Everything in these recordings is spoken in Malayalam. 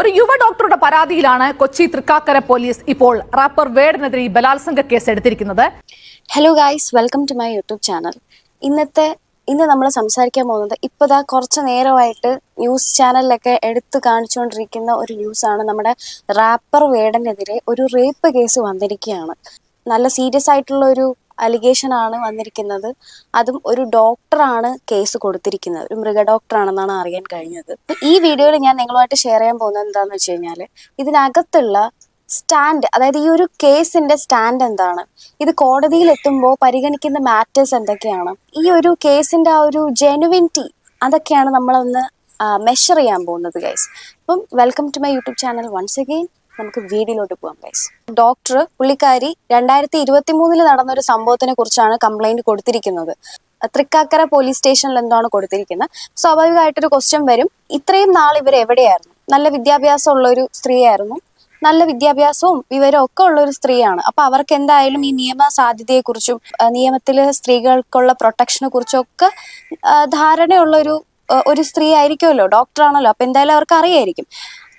ഒരു യുവ ഡോക്ടറുടെ പരാതിയിലാണ് കൊച്ചി തൃക്കാക്കര പോലീസ് ഇപ്പോൾ റാപ്പർ വേഡിനെതിരെ ബലാത്സംഗ കേസ് എടുത്തിരിക്കുന്നത്. Hello guys welcome to my YouTube channel ഇന്നത്തെ ഇന്ന് നമ്മൾ സംസാരിക്കാൻ പോകുന്നത് ഇപ്പോൾ ദാ കുറച്ച് നേരമായിട്ട് ന്യൂസ് ചാനലിലൊക്കെ എടുത്തു കാണിച്ചുകൊണ്ടിരിക്കുന്ന ഒരു ന്യൂസാണ് നമ്മുടെ റാപ്പർ വേടനെതിരെ ഒരു റേപ്പ് കേസ് വന്നിരിക്കുകയാണ്. നല്ല സീരിയസ് ആയിട്ടുള്ള ഒരു അലിഗേഷൻ ആണ് വന്നിരിക്കുന്നത്. അതും ഒരു ഡോക്ടറാണ് കേസ് കൊടുത്തിരിക്കുന്നത്. ഒരു മൃഗ ഡോക്ടറാണെന്നാണ് അറിയാൻ കഴിഞ്ഞത്. ഈ വീഡിയോയിൽ ഞാൻ നിങ്ങളുമായിട്ട് ഷെയർ ചെയ്യാൻ പോകുന്നത് എന്താണെന്ന് വെച്ച് കഴിഞ്ഞാൽ ഇതിനകത്തുള്ള സ്റ്റാൻഡ് അതായത് ഈ ഒരു കേസിന്റെ സ്റ്റാൻഡ് എന്താണ്? ഇത് കോടതിയിൽ എത്തുമ്പോൾ പരിഗണിക്കുന്ന മാറ്റേഴ്സ് എന്തൊക്കെയാണ്? ഈ ഒരു കേസിന്റെ ആ ഒരു ജെനുവിനിറ്റി അതൊക്കെയാണ് നമ്മളൊന്ന് മെഷർ ചെയ്യാൻ പോകുന്നത് ഗൈസ് അപ്പം welcome to my YouTube channel once again നമുക്ക് വീഡിയോയിലോട്ട് പോകാം ഗൈസ് ഡോക്ടർ പുള്ളിക്കാരി രണ്ടായിരത്തി ഇരുപത്തി മൂന്നിൽ നടന്ന ഒരു സംഭവത്തിനെ കുറിച്ചാണ് കംപ്ലൈന്റ് കൊടുത്തിരിക്കുന്നത്. തൃക്കാക്കര പോലീസ് സ്റ്റേഷനിൽ എന്താണ് കൊടുത്തിരിക്കുന്നത്? സ്വാഭാവികമായിട്ടൊരു ക്വസ്റ്റ്യൻ വരും. ഇത്രയും നാൾ ഇവർ എവിടെയായിരുന്നു? നല്ല വിദ്യാഭ്യാസം ഉള്ള ഒരു സ്ത്രീയായിരുന്നു. നല്ല വിദ്യാഭ്യാസവും വിവരവും ഒക്കെ ഉള്ള ഒരു സ്ത്രീയാണ്. അപ്പൊ അവർക്ക് എന്തായാലും ഈ നിയമ സാധ്യതയെക്കുറിച്ചും നിയമത്തിൽ സ്ത്രീകൾക്കുള്ള പ്രൊട്ടക്ഷനെ കുറിച്ചും ഒക്കെ ധാരണയുള്ള ഒരു ഒരു സ്ത്രീ ആയിരിക്കുമല്ലോ ഡോക്ടറാണല്ലോ അപ്പൊ എന്തായാലും അവർക്ക് അറിയായിരിക്കും.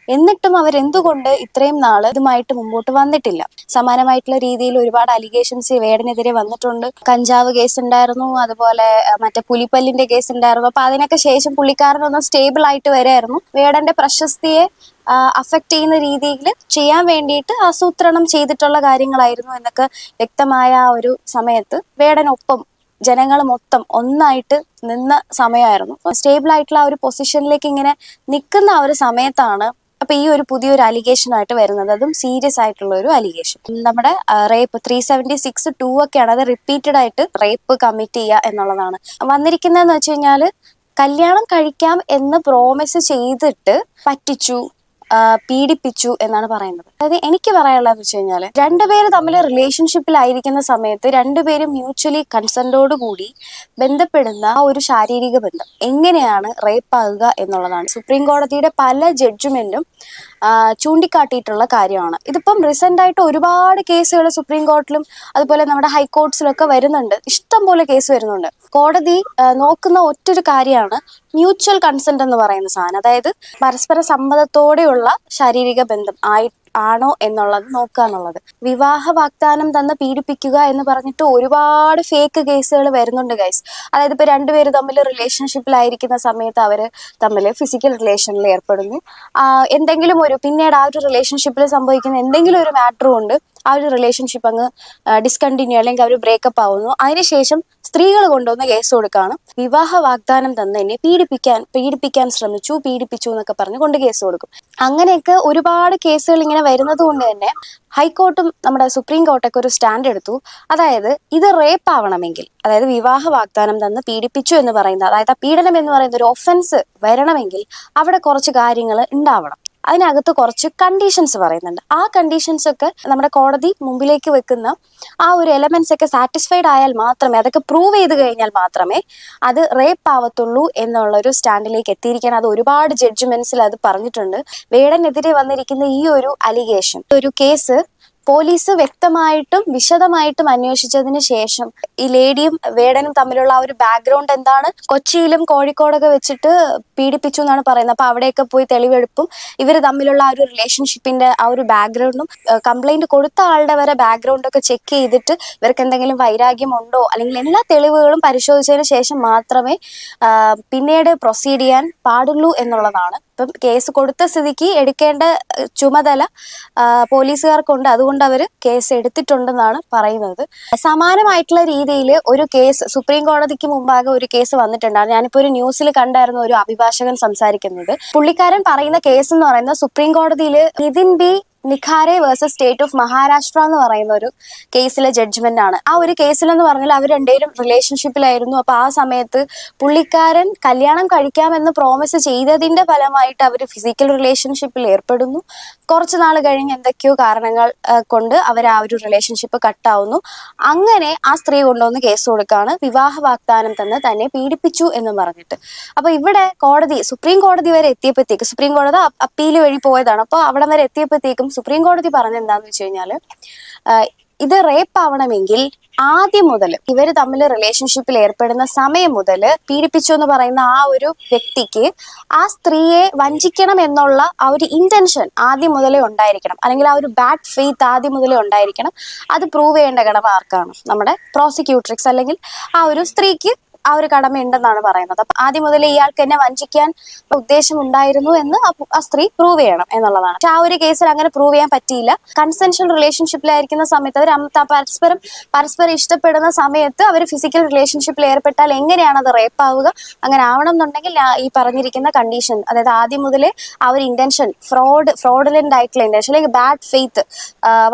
എന്നിട്ടും അവർ എന്തുകൊണ്ട് ഇത്രയും നാൾ ഇതുമായിട്ട് മുമ്പോട്ട് വന്നിട്ടില്ല? സമാനമായിട്ടുള്ള രീതിയിൽ ഒരുപാട് അലിഗേഷൻസ് വേടനെതിരെ വന്നിട്ടുണ്ട്. കഞ്ചാവ് കേസ് ഉണ്ടായിരുന്നു അതുപോലെ മറ്റേ പുലിപ്പല്ലിന്റെ കേസ് ഉണ്ടായിരുന്നു അപ്പൊ അതിനൊക്കെ ശേഷം പുള്ളിക്കാരനൊന്ന് സ്റ്റേബിൾ ആയിട്ട് വരായിരുന്നു. വേടന്റെ പ്രശസ്തിയെ അഫക്റ്റ് ചെയ്യുന്ന രീതിയിൽ ചെയ്യാൻ വേണ്ടിയിട്ട് ആസൂത്രണം ചെയ്തിട്ടുള്ള കാര്യങ്ങളായിരുന്നു എന്നൊക്കെ വ്യക്തമായ ആ ഒരു സമയത്ത് വേടനൊപ്പം ജനങ്ങൾ മൊത്തം ഒന്നായിട്ട് നിന്ന സമയമായിരുന്നു. സ്റ്റേബിൾ ആയിട്ടുള്ള ആ ഒരു പൊസിഷനിലേക്ക് ഇങ്ങനെ നിൽക്കുന്ന ആ ഒരു സമയത്താണ് അപ്പൊ ഈ ഒരു പുതിയൊരു അലിഗേഷൻ ആയിട്ട് വരുന്നത് അതും സീരിയസ് ആയിട്ടുള്ള ഒരു അലിഗേഷൻ നമ്മുടെ rape three seventy six two ഒക്കെയാണ് അത് റിപ്പീറ്റഡ് ആയിട്ട് റേപ്പ് കമ്മിറ്റ് ചെയ്യുക എന്നുള്ളതാണ്. വന്നിരിക്കുന്നതെന്ന് വെച്ച് കഴിഞ്ഞാൽ കല്യാണം കഴിക്കാം എന്ന് പ്രോമിസ് ചെയ്തിട്ട് പറ്റിച്ചു. പീഡിപ്പിച്ചു എന്നാണ് പറയുന്നത്. അതായത് എനിക്ക് പറയാനുള്ളതെന്ന് വെച്ച് കഴിഞ്ഞാൽ രണ്ടുപേര് തമ്മിൽ റിലേഷൻഷിപ്പിലായിരിക്കുന്ന സമയത്ത് രണ്ടുപേരും മ്യൂച്വലി കൺസെന്റോട് കൂടി ബന്ധപ്പെടുന്ന ആ ഒരു ശാരീരിക ബന്ധം എങ്ങനെയാണ് റേപ്പ് ആകുക എന്നുള്ളതാണ്. സുപ്രീം കോടതിയുടെ പല ജഡ്ജ്മെന്റും ചൂണ്ടിക്കാട്ടിയിട്ടുള്ള കാര്യമാണ്. ഇതിപ്പം റീസെന്റ് ആയിട്ട് ഒരുപാട് കേസുകൾ സുപ്രീം കോർട്ടിലും അതുപോലെ നമ്മുടെ ഹൈക്കോർട്ട്സിലൊക്കെ വരുന്നുണ്ട്. ഇഷ്ടം പോലെ കേസ് വരുന്നുണ്ട്. കോടതി നോക്കുന്ന ഒറ്റൊരു കാര്യമാണ് മ്യൂച്വൽ കൺസെന്റ് എന്ന് പറയുന്ന സാധനം. അതായത് പരസ്പര സമ്മതത്തോടെയുള്ള ശാരീരിക ബന്ധം. ആയി ആണോ എന്നുള്ളത് നോക്കുക എന്നുള്ളത് വിവാഹ വാഗ്ദാനം തന്ന് പീഡിപ്പിക്കുക എന്ന് പറഞ്ഞിട്ട് ഒരുപാട് ഫേക്ക് കേസുകൾ വരുന്നുണ്ട് ഗൈസ് അതായത് ഇപ്പൊ രണ്ടുപേര് തമ്മിൽ റിലേഷൻഷിപ്പിലായിരിക്കുന്ന സമയത്ത് അവർ തമ്മിൽ ഫിസിക്കൽ റിലേഷനിൽ ഏർപ്പെടുന്നു. എന്തെങ്കിലും ഒരു പിന്നീട് ആ ഒരു റിലേഷൻഷിപ്പിൽ സംഭവിക്കുന്ന എന്തെങ്കിലും ഒരു മാറ്ററും കൊണ്ട് ആ ഒരു റിലേഷൻഷിപ്പ് അങ്ങ് ഡിസ്കണ്ടിന്യൂ അല്ലെങ്കിൽ അവർ ബ്രേക്കപ്പ് ആവുന്നു. അതിനുശേഷം സ്ത്രീകൾ കൊണ്ടുവന്ന കേസ് കൊടുക്കുകയാണ് വിവാഹ വാഗ്ദാനം തന്നതിനെ പീഡിപ്പിക്കാൻ പീഡിപ്പിക്കാൻ ശ്രമിച്ചു പീഡിപ്പിച്ചു എന്നൊക്കെ പറഞ്ഞ് കൊണ്ട് കേസ് കൊടുക്കും. അങ്ങനെയൊക്കെ ഒരുപാട് കേസുകൾ ഇങ്ങനെ വരുന്നത് കൊണ്ട് തന്നെ ഹൈക്കോർട്ടും നമ്മുടെ സുപ്രീം കോർട്ടൊക്കെ ഒരു സ്റ്റാൻഡ് എടുത്തു. അതായത് ഇത് റേപ്പ് ആവണമെങ്കിൽ അതായത് വിവാഹ വാഗ്ദാനം തന്ന് പീഡിപ്പിച്ചു എന്ന് പറയുന്നത് അതായത് ആ പീഡനം എന്ന് പറയുന്ന ഒരു ഒഫൻസ് വരണമെങ്കിൽ അവിടെ കുറച്ച് കാര്യങ്ങൾ ഉണ്ടാവണം. അതിനകത്ത് കുറച്ച് കണ്ടീഷൻസ് പറയുന്നുണ്ട്. ആ കണ്ടീഷൻസ് ഒക്കെ നമ്മുടെ കോടതി മുമ്പിലേക്ക് വെക്കുന്ന ആ ഒരു എലമെന്റ്സ് ഒക്കെ സാറ്റിസ്ഫൈഡ് ആയാൽ മാത്രമേ അതൊക്കെ പ്രൂവ് ചെയ്ത് കഴിഞ്ഞാൽ മാത്രമേ അത് റേപ്പ് ആവത്തുള്ളൂ എന്നുള്ള ഒരു സ്റ്റാൻഡിലേക്ക് എത്തിയിരിക്കാൻ അത് ഒരുപാട് ജഡ്ജ്മെന്റ്സിൽ അത് പറഞ്ഞിട്ടുണ്ട്. വേടനെതിരെ വന്നിരിക്കുന്ന ഈ ഒരു അലിഗേഷൻ ഒരു കേസ് പോലീസ് വ്യക്തമായിട്ടും വിശദമായിട്ടും അന്വേഷിച്ചതിന് ശേഷം ഈ ലേഡിയും വേടനും തമ്മിലുള്ള ആ ഒരു ബാക്ക്ഗ്രൗണ്ട് എന്താണ്? കൊച്ചിയിലും കോഴിക്കോടൊക്കെ വെച്ചിട്ട് പീഡിപ്പിച്ചു എന്നാണ് പറയുന്നത്. അപ്പൊ അവിടെയൊക്കെ പോയി തെളിവെടുപ്പും ഇവർ തമ്മിലുള്ള ആ ഒരു റിലേഷൻഷിപ്പിന്റെ ആ ഒരു ബാക്ക്ഗ്രൗണ്ടും കംപ്ലൈന്റ് കൊടുത്ത ആളുടെ വരെ ബാക്ക്ഗ്രൗണ്ട് ഒക്കെ ചെക്ക് ചെയ്തിട്ട് ഇവർക്ക് എന്തെങ്കിലും വൈരാഗ്യം ഉണ്ടോ അല്ലെങ്കിൽ എല്ലാ തെളിവുകളും പരിശോധിച്ചതിന് ശേഷം മാത്രമേ പിന്നീട് പ്രൊസീഡ് ചെയ്യാൻ പാടുള്ളൂ എന്നുള്ളതാണ്. ഇപ്പം കേസ് കൊടുത്ത സ്ഥിതിക്ക് എടുക്കേണ്ട ചുമതല പോലീസുകാർക്കുണ്ട്. അതുകൊണ്ട് അവർ കേസ് എടുത്തിട്ടുണ്ടെന്നാണ് പറയുന്നത്. സമാനമായിട്ടുള്ള രീതിയിൽ ഒരു കേസ് സുപ്രീം കോടതിക്ക് മുമ്പാകെ ഒരു കേസ് വന്നിട്ടുണ്ടായിരുന്നു. ഞാനിപ്പോൾ ഒരു ന്യൂസിൽ കണ്ടായിരുന്നു ഒരു അഭിഭാഷകൻ സംസാരിക്കുന്നത്. പുള്ളിക്കാരൻ പറയുന്ന കേസ് എന്ന് പറയുന്നത് സുപ്രീം കോടതിയിൽ Nitin B Nikhare versus state of Maharashtra എന്ന് പറയുന്ന ഒരു കേസിലെ ജഡ്ജ്മെന്റ് ആണ്. ആ ഒരു കേസിൽ എന്ന് പറഞ്ഞാൽ അവർ രണ്ടുപേരും റിലേഷൻഷിപ്പിലായിരുന്നു അപ്പൊ ആ സമയത്ത് പുള്ളിക്കാരൻ കല്യാണം കഴിക്കാമെന്ന് പ്രോമിസ് ചെയ്തതിന്റെ ഫലമായിട്ട് അവർ ഫിസിക്കൽ റിലേഷൻഷിപ്പിൽ ഏർപ്പെടുന്നു. കുറച്ച് നാൾ കഴിഞ്ഞ് എന്തൊക്കെയോ കാരണങ്ങൾ കൊണ്ട് അവർ ആ ഒരു റിലേഷൻഷിപ്പ് കട്ടാവുന്നു അങ്ങനെ ആ സ്ത്രീ കൊണ്ടുവന്ന് കേസ് കൊടുക്കുകയാണ്. വിവാഹ വാഗ്ദാനം തന്നെ തന്നെ പീഡിപ്പിച്ചു എന്ന് പറഞ്ഞിട്ട്. അപ്പൊ ഇവിടെ കോടതി സുപ്രീം കോടതി വരെ എത്തിയപ്പോഴത്തേക്ക് സുപ്രീം കോടതി അപ്പീൽ വഴി പോയതാണ്. അപ്പോൾ അവിടം വരെ എത്തിയപ്പോഴത്തേക്കും സുപ്രീം കോടതി പറഞ്ഞ എന്താന്ന് വെച്ച് കഴിഞ്ഞാൽ ഇത് റേപ്പ് ആവണമെങ്കിൽ ആദ്യം മുതൽ ഇവർ തമ്മിൽ റിലേഷൻഷിപ്പിൽ ഏർപ്പെടുന്ന സമയം മുതൽ പീഡിപ്പിച്ചു എന്ന് പറയുന്ന ആ ഒരു വ്യക്തിക്ക് ആ സ്ത്രീയെ വഞ്ചിക്കണം എന്നുള്ള ആ ഒരു ഇന്റൻഷൻ ആദ്യം മുതലേ ഉണ്ടായിരിക്കണം. അല്ലെങ്കിൽ ആ ഒരു ബാഡ് ഫെയ്ത്ത് ആദ്യം മുതലേ ഉണ്ടായിരിക്കണം. അത് പ്രൂവ് ചെയ്യേണ്ട കടമ ആർക്കാണ്? നമ്മുടെ പ്രോസിക്യൂട്രിക്സ് അല്ലെങ്കിൽ ആ ഒരു സ്ത്രീക്ക് ആ ഒരു കടമ ഉണ്ടെന്നാണ് പറയുന്നത്. അപ്പൊ ആദ്യം മുതൽ ഇയാൾക്ക് എന്നെ വഞ്ചിക്കാൻ ഉദ്ദേശം ഉണ്ടായിരുന്നു എന്ന് ആ സ്ത്രീ പ്രൂവ് ചെയ്യണം എന്നുള്ളതാണ്. പക്ഷെ ആ ഒരു കേസിൽ അങ്ങനെ പ്രൂവ് ചെയ്യാൻ പറ്റിയില്ല. കൺസെൻഷ്യൽ റിലേഷൻഷിപ്പിലായിരിക്കുന്ന സമയത്ത് അവർ പരസ്പരം പരസ്പരം ഇഷ്ടപ്പെടുന്ന സമയത്ത് അവർ ഫിസിക്കൽ റിലേഷൻഷിപ്പിൽ ഏർപ്പെട്ടാൽ എങ്ങനെയാണ് അത് റേപ്പ് ആവുക? അങ്ങനെ ആവണം എന്നുണ്ടെങ്കിൽ ഈ പറഞ്ഞിരിക്കുന്ന കണ്ടീഷൻ അതായത് ആദ്യം മുതലേ ആ ഒരു ഇന്റൻഷൻ ഫ്രോഡ് ഫ്രോഡുലന്റ് ആയിട്ടുള്ള ഇന്റൻഷൻ അല്ലെങ്കിൽ ബാഡ് ഫെയ്ത്ത്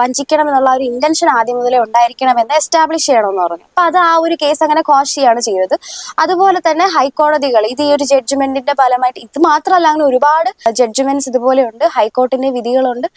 വഞ്ചിക്കണം എന്നുള്ള ഒരു ഇന്റൻഷൻ ആദ്യം മുതലേ ഉണ്ടായിരിക്കണം എന്ന് എസ്റ്റാബ്ലിഷ് ചെയ്യണമെന്ന് പറഞ്ഞു. അപ്പൊ അത് ആ ഒരു കേസ് അങ്ങനെ കോഷ് ചെയ്യാണ് ചെയ്തത്. അതുപോലെ തന്നെ ഹൈക്കോടതികൾ. ഇത് ഈ ഒരു ജഡ്ജ്മെന്റിന്റെ ഫലമായിട്ട് ഇത് മാത്രമല്ല അങ്ങനെ ഒരുപാട് ജഡ്ജ്മെന്റ്സ് ഇതുപോലെയുണ്ട് ഹൈക്കോർട്ടിന്റെ വിധികളുണ്ട്.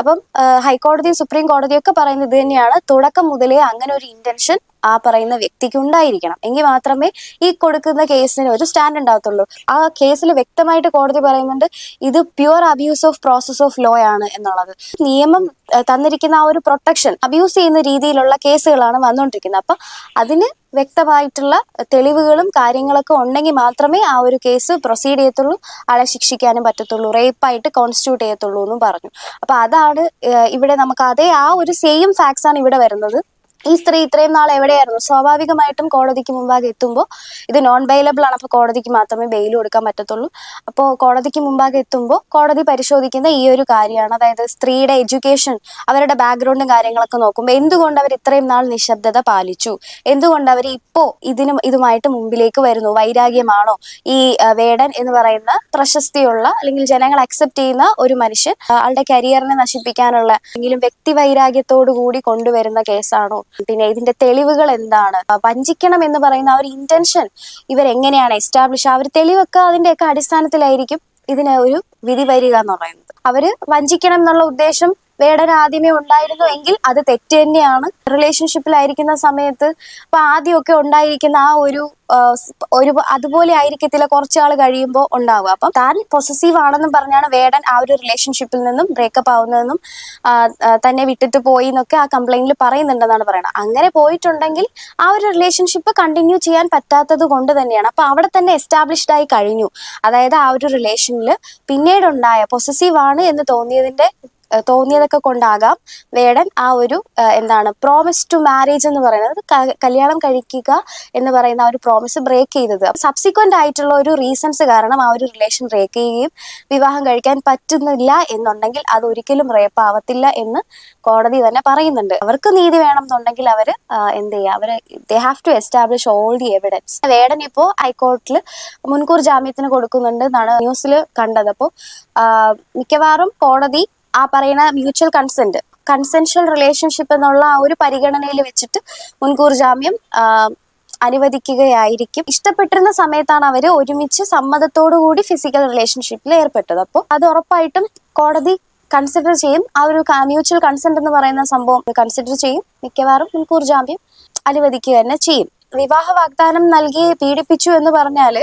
അപ്പം ഹൈക്കോടതിയും സുപ്രീം കോടതിയും ഒക്കെ പറയുന്നത് ഇത് തന്നെയാണ് തുടക്കം മുതലേ അങ്ങനെ ഒരു ഇന്റൻഷൻ ആ പറയുന്ന വ്യക്തിക്ക് ഉണ്ടായിരിക്കണം. എങ്കിൽ മാത്രമേ ഈ കൊടുക്കുന്ന കേസിന് ഒരു സ്റ്റാൻഡ് ഉണ്ടാകത്തുള്ളൂ. ആ കേസിൽ വ്യക്തമായിട്ട് കോടതി പറയുന്നുണ്ട് ഇത് pure abuse of process of law ആണ് എന്നുള്ളത്. നിയമം തന്നിരിക്കുന്ന ആ ഒരു പ്രൊട്ടക്ഷൻ അബ്യൂസ് ചെയ്യുന്ന രീതിയിലുള്ള കേസുകളാണ് വന്നുകൊണ്ടിരിക്കുന്നത്. അപ്പൊ അതിന് വ്യക്തമായിട്ടുള്ള തെളിവുകളും കാര്യങ്ങളൊക്കെ ഉണ്ടെങ്കിൽ മാത്രമേ ആ ഒരു കേസ് പ്രൊസീഡ് ചെയ്യത്തുള്ളൂ ആളെ ശിക്ഷിക്കാനും പറ്റത്തുള്ളൂ റേപ്പായിട്ട് കോൺസ്റ്റിറ്റ്യൂട്ട് ചെയ്യത്തുള്ളൂ എന്നും പറഞ്ഞു. അപ്പൊ അതാണ് ഇവിടെ നമുക്ക് അതേ ആ ഒരു സെയിം ഫാക്ട്സ് ആണ് ഇവിടെ വരുന്നത്. ഈ സ്ത്രീ ഇത്രയും നാൾ എവിടെയായിരുന്നു? സ്വാഭാവികമായിട്ടും കോടതിക്ക് മുമ്പാകെ എത്തുമ്പോൾ ഇത് നോൺ ബെയിലബിൾ ആണ്. അപ്പോൾ കോടതിക്ക് മാത്രമേ ബെയിൽ കൊടുക്കാൻ പറ്റത്തുള്ളൂ. അപ്പോൾ കോടതിക്ക് മുമ്പാകെ എത്തുമ്പോൾ കോടതി പരിശോധിക്കുന്ന ഈ ഒരു കാര്യമാണ്. അതായത് സ്ത്രീയുടെ എഡ്യൂക്കേഷൻ അവരുടെ ബാക്ക്ഗ്രൗണ്ടും കാര്യങ്ങളൊക്കെ നോക്കുമ്പോൾ എന്തുകൊണ്ട് അവർ ഇത്രയും നാൾ നിശബ്ദത പാലിച്ചു? എന്തുകൊണ്ട് അവർ ഇപ്പോൾ ഇതിനും ഇതുമായിട്ട് മുമ്പിലേക്ക് വരുന്നു? വൈരാഗ്യമാണോ? ഈ വേടൻ എന്ന് പറയുന്ന പ്രശസ്തിയുള്ള അല്ലെങ്കിൽ ജനങ്ങൾ അക്സെപ്റ്റ് ചെയ്യുന്ന ഒരു മനുഷ്യൻ ആളുടെ കരിയറിനെ നശിപ്പിക്കാനുള്ള എങ്കിലും വ്യക്തി വൈരാഗ്യത്തോടു കൂടി കൊണ്ടുവരുന്ന കേസാണോ പിന്നെ ഇതിന്റെ തെളിവുകൾ എന്താണ്? വഞ്ചിക്കണം എന്ന് പറയുന്ന ആ ഒരു ഇന്റൻഷൻ ഇവരെങ്ങനെയാണ് എസ്റ്റാബ്ലിഷ് ആ ഒരു തെളിവൊക്കെ അതിന്റെയൊക്കെ അടിസ്ഥാനത്തിലായിരിക്കും ഇതിന് ഒരു വിധി വരിക എന്ന് പറയുന്നത്. അവർ വഞ്ചിക്കണം എന്നുള്ള ഉദ്ദേശം വേടൻ ആദ്യമേ ഉണ്ടായിരുന്നു എങ്കിൽ അത് തെറ്റ് തന്നെയാണ്. റിലേഷൻഷിപ്പിലായിരിക്കുന്ന സമയത്ത് ഇപ്പൊ ആദ്യമൊക്കെ ഉണ്ടായിരിക്കുന്ന ആ ഒരു ഒരു അതുപോലെ ആയിരിക്കത്തില്ല കുറച്ചാൾ കഴിയുമ്പോൾ ഉണ്ടാവുക. അപ്പം താൻ പൊസസീവ് ആണെന്നും പറഞ്ഞാണ് വേടൻ ആ ഒരു റിലേഷൻഷിപ്പിൽ നിന്നും ബ്രേക്കപ്പ് ആവുന്നതെന്നും തന്നെ വിട്ടിട്ട് പോയി എന്നൊക്കെ ആ കംപ്ലൈന്റിൽ പറയുന്നുണ്ടെന്നാണ് പറയുന്നത്. അങ്ങനെ പോയിട്ടുണ്ടെങ്കിൽ ആ ഒരു റിലേഷൻഷിപ്പ് കണ്ടിന്യൂ ചെയ്യാൻ പറ്റാത്തത് കൊണ്ട് തന്നെയാണ്. അപ്പൊ അവിടെ തന്നെ എസ്റ്റാബ്ലിഷ്ഡ് ആയി കഴിഞ്ഞു. അതായത് ആ ഒരു റിലേഷനിൽ പിന്നീടുണ്ടായ പൊസസീവ് ആണ് എന്ന് തോന്നിയതിന്റെ തോന്നിയതൊക്കെ കൊണ്ടാകാം. വേടൻ ആ ഒരു എന്താണ് പ്രോമിസ് ടു മാരേജ് എന്ന് പറയുന്നത് കല്യാണം കഴിക്കുക എന്ന് പറയുന്ന ആ ഒരു പ്രോമിസ് ബ്രേക്ക് ചെയ്തത്. സബ്സിക്വന്റ് ആയിട്ടുള്ള ഒരു റീസൺസ് കാരണം ആ ഒരു റിലേഷൻ ബ്രേക്ക് ചെയ്യുകയും വിവാഹം കഴിക്കാൻ പറ്റുന്നില്ല എന്നുണ്ടെങ്കിൽ അത് ഒരിക്കലും റേപ്പ് ആവത്തില്ല എന്ന് കോടതി തന്നെ പറയുന്നുണ്ട്. അവർക്ക് നീതി വേണം എന്നുണ്ടെങ്കിൽ അവർ എന്ത് ചെയ്യുക അവർ they have to establish all the evidence Vedan ഇപ്പോൾ ഹൈക്കോർട്ടിൽ മുൻകൂർ ജാമ്യത്തിന് കൊടുക്കുന്നുണ്ട് എന്നാണ് ന്യൂസിൽ കണ്ടത്. അപ്പോൾ മിക്കവാറും കോടതി ആ പറയുന്ന മ്യൂച്വൽ കൺസെന്റ് കൺസെൻഷ്യൽ റിലേഷൻഷിപ്പ് എന്നുള്ള ആ ഒരു പരിഗണനയിൽ വെച്ചിട്ട് മുൻകൂർ ജാമ്യം അനുവദിക്കുകയായിരിക്കും. ഇഷ്ടപ്പെട്ടിരുന്ന സമയത്താണ് അവർ ഒരുമിച്ച് സമ്മതത്തോടു കൂടി ഫിസിക്കൽ റിലേഷൻഷിപ്പിൽ ഏർപ്പെട്ടത്. അപ്പോൾ അത് ഉറപ്പായിട്ടും കോടതി കൺസിഡർ ചെയ്യും. ആ ഒരു മ്യൂച്വൽ കൺസെന്റ് എന്ന് പറയുന്ന സംഭവം കൺസിഡർ ചെയ്യും. മിക്കവാറും മുൻകൂർ ജാമ്യം അനുവദിക്കുക തന്നെ ചെയ്യും. വിവാഹ വാഗ്ദാനം നൽകി പീഡിപ്പിച്ചു എന്ന് പറഞ്ഞാൽ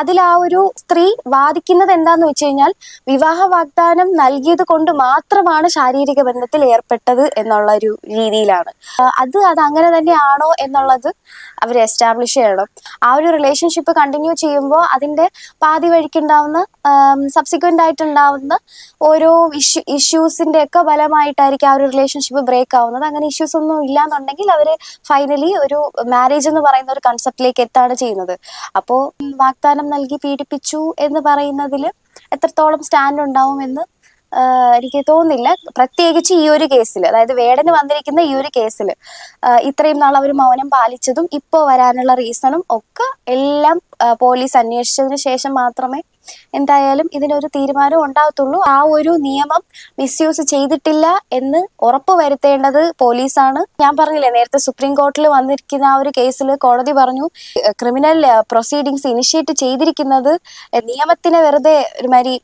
അതിൽ ആ ഒരു സ്ത്രീ വാദിക്കുന്നത് എന്താന്ന് വെച്ച് കഴിഞ്ഞാൽ വിവാഹ വാഗ്ദാനം നൽകിയത് കൊണ്ട് മാത്രമാണ് ശാരീരിക ബന്ധത്തിൽ ഏർപ്പെട്ടത് എന്നുള്ള ഒരു രീതിയിലാണ് അത് അത് അങ്ങനെ തന്നെയാണോ എന്നുള്ളത് അവർ എസ്റ്റാബ്ലിഷ് ചെയ്യണം. ആ ഒരു റിലേഷൻഷിപ്പ് കണ്ടിന്യൂ ചെയ്യുമ്പോൾ അതിന്റെ പാതി വഴിക്കുണ്ടാവുന്ന സബ്സിക്വന്റ് ആയിട്ടുണ്ടാവുന്ന ഓരോ ഇഷ്യൂ ഇഷ്യൂസിന്റെ ഒക്കെ ഫലമായിട്ടായിരിക്കും ആ ഒരു റിലേഷൻഷിപ്പ് ബ്രേക്ക് ആവുന്നത്. അങ്ങനെ ഇഷ്യൂസ് ഒന്നും ഇല്ലാന്നുണ്ടെങ്കിൽ അവർ ഫൈനലി ഒരു മാരേജ് എന്ന് പറയുന്ന ഒരു കൺസെപ്റ്റിലേക്ക് എത്താണ് ചെയ്യുന്നത്? അപ്പോൾ വാഗ്ദാനം നൽകി പീഡിപ്പിച്ചു എന്ന് പറയുന്നതിൽ എത്രത്തോളം സ്റ്റാൻഡ് ഉണ്ടാവുമെന്ന് എനിക്ക് തോന്നുന്നില്ല. പ്രത്യേകിച്ച് ഈ ഒരു കേസിൽ അതായത് വേടന് വന്നിരിക്കുന്ന ഈ ഒരു കേസിൽ ഇത്രയും നാൾ അവർ മൗനം പാലിച്ചതും ഇപ്പോൾ വരാനുള്ള റീസണും ഒക്കെ എല്ലാം പോലീസ് അന്വേഷിച്ചതിന് ശേഷം മാത്രമേ എന്തായാലും ഇതിനൊരു തീരുമാനം ഉണ്ടാകത്തുള്ളൂ ആ ഒരു നിയമം മിസ്യൂസ് ചെയ്തിട്ടില്ല എന്ന് ഉറപ്പ് വരുത്തേണ്ടത് പോലീസാണ്. ഞാൻ പറഞ്ഞില്ലേ നേരത്തെ സുപ്രീം കോർട്ടിൽ വന്നിരിക്കുന്ന ആ ഒരു കേസിൽ കോടതി പറഞ്ഞു ക്രിമിനൽ പ്രൊസീഡിങ്സ് ഇനിഷ്യേറ്റ് ചെയ്തിരിക്കുന്നത് നിയമത്തിനെ വെറുതെ ഒരുമാതിരി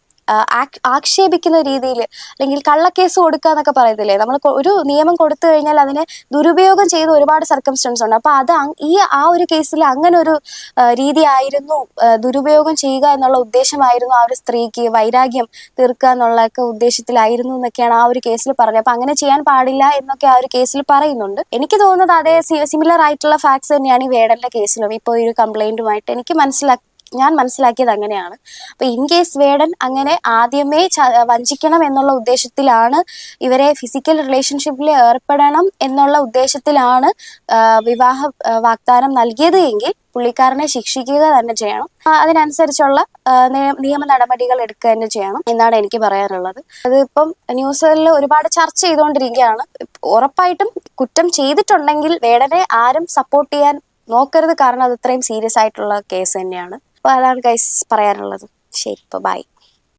ആക്ഷേപിക്കുന്ന രീതിയിൽ അല്ലെങ്കിൽ കള്ളക്കേസ് കൊടുക്കുക എന്നൊക്കെ പറയത്തില്ലേ? നമ്മൾ ഒരു നിയമം കൊടുത്തു കഴിഞ്ഞാൽ അതിനെ ദുരുപയോഗം ചെയ്ത ഒരുപാട് സർക്കംസ്റ്റൻസ് ഉണ്ട്. അപ്പൊ അത് ഈ ആ ഒരു കേസിൽ അങ്ങനെ ഒരു രീതി ആയിരുന്നു ദുരുപയോഗം ചെയ്യുക എന്നുള്ള ഉദ്ദേശമായിരുന്നു ആ ഒരു സ്ത്രീക്ക് വൈരാഗ്യം തീർക്കുക എന്നുള്ളൊക്കെ ഉദ്ദേശത്തിലായിരുന്നു എന്നൊക്കെയാണ് ആ ഒരു കേസിൽ പറഞ്ഞത്. അപ്പൊ അങ്ങനെ ചെയ്യാൻ പാടില്ല എന്നൊക്കെ ആ ഒരു കേസിൽ പറയുന്നുണ്ട്. എനിക്ക് തോന്നുന്നത് അതേ സിമിലർ ആയിട്ടുള്ള ഫാക്ട്സ് തന്നെയാണ് ഈ വേടന്റെ കേസിലും. ഇപ്പോൾ ഈ ഒരു കംപ്ലൈന്റുമായിട്ട് എനിക്ക് മനസ്സിലാക്കി ഞാൻ മനസ്സിലാക്കിയത് അങ്ങനെയാണ്. അപ്പൊ ഇൻ കേസ് വേടൻ അങ്ങനെ ആദ്യമേ വഞ്ചിക്കണം എന്നുള്ള ഉദ്ദേശത്തിലാണ് ഇവരെ ഫിസിക്കൽ റിലേഷൻഷിപ്പിൽ ഏർപ്പെടണം എന്നുള്ള ഉദ്ദേശത്തിലാണ് വിവാഹ വാഗ്ദാനം നൽകിയത് എങ്കിൽ പുള്ളിക്കാരനെ ശിക്ഷിക്കുക തന്നെ ചെയ്യണം. അതിനനുസരിച്ചുള്ള നിയമ നടപടികൾ എടുക്കുക തന്നെ ചെയ്യണം എന്നാണ് എനിക്ക് പറയാനുള്ളത്. അതിപ്പം ന്യൂസുകളിൽ ഒരുപാട് ചർച്ച ചെയ്തുകൊണ്ടിരിക്കുകയാണ്. ഉറപ്പായിട്ടും കുറ്റം ചെയ്തിട്ടുണ്ടെങ്കിൽ വേടനെ ആരും സപ്പോർട്ട് ചെയ്യാൻ നോക്കരുത്. കാരണം അത് ഇത്രയും സീരിയസ് ആയിട്ടുള്ള കേസ് തന്നെയാണ്. അപ്പൊ അതാണ് ഗൈസ് പറയാനുള്ളത്. ശരി ഇപ്പൊ ബൈ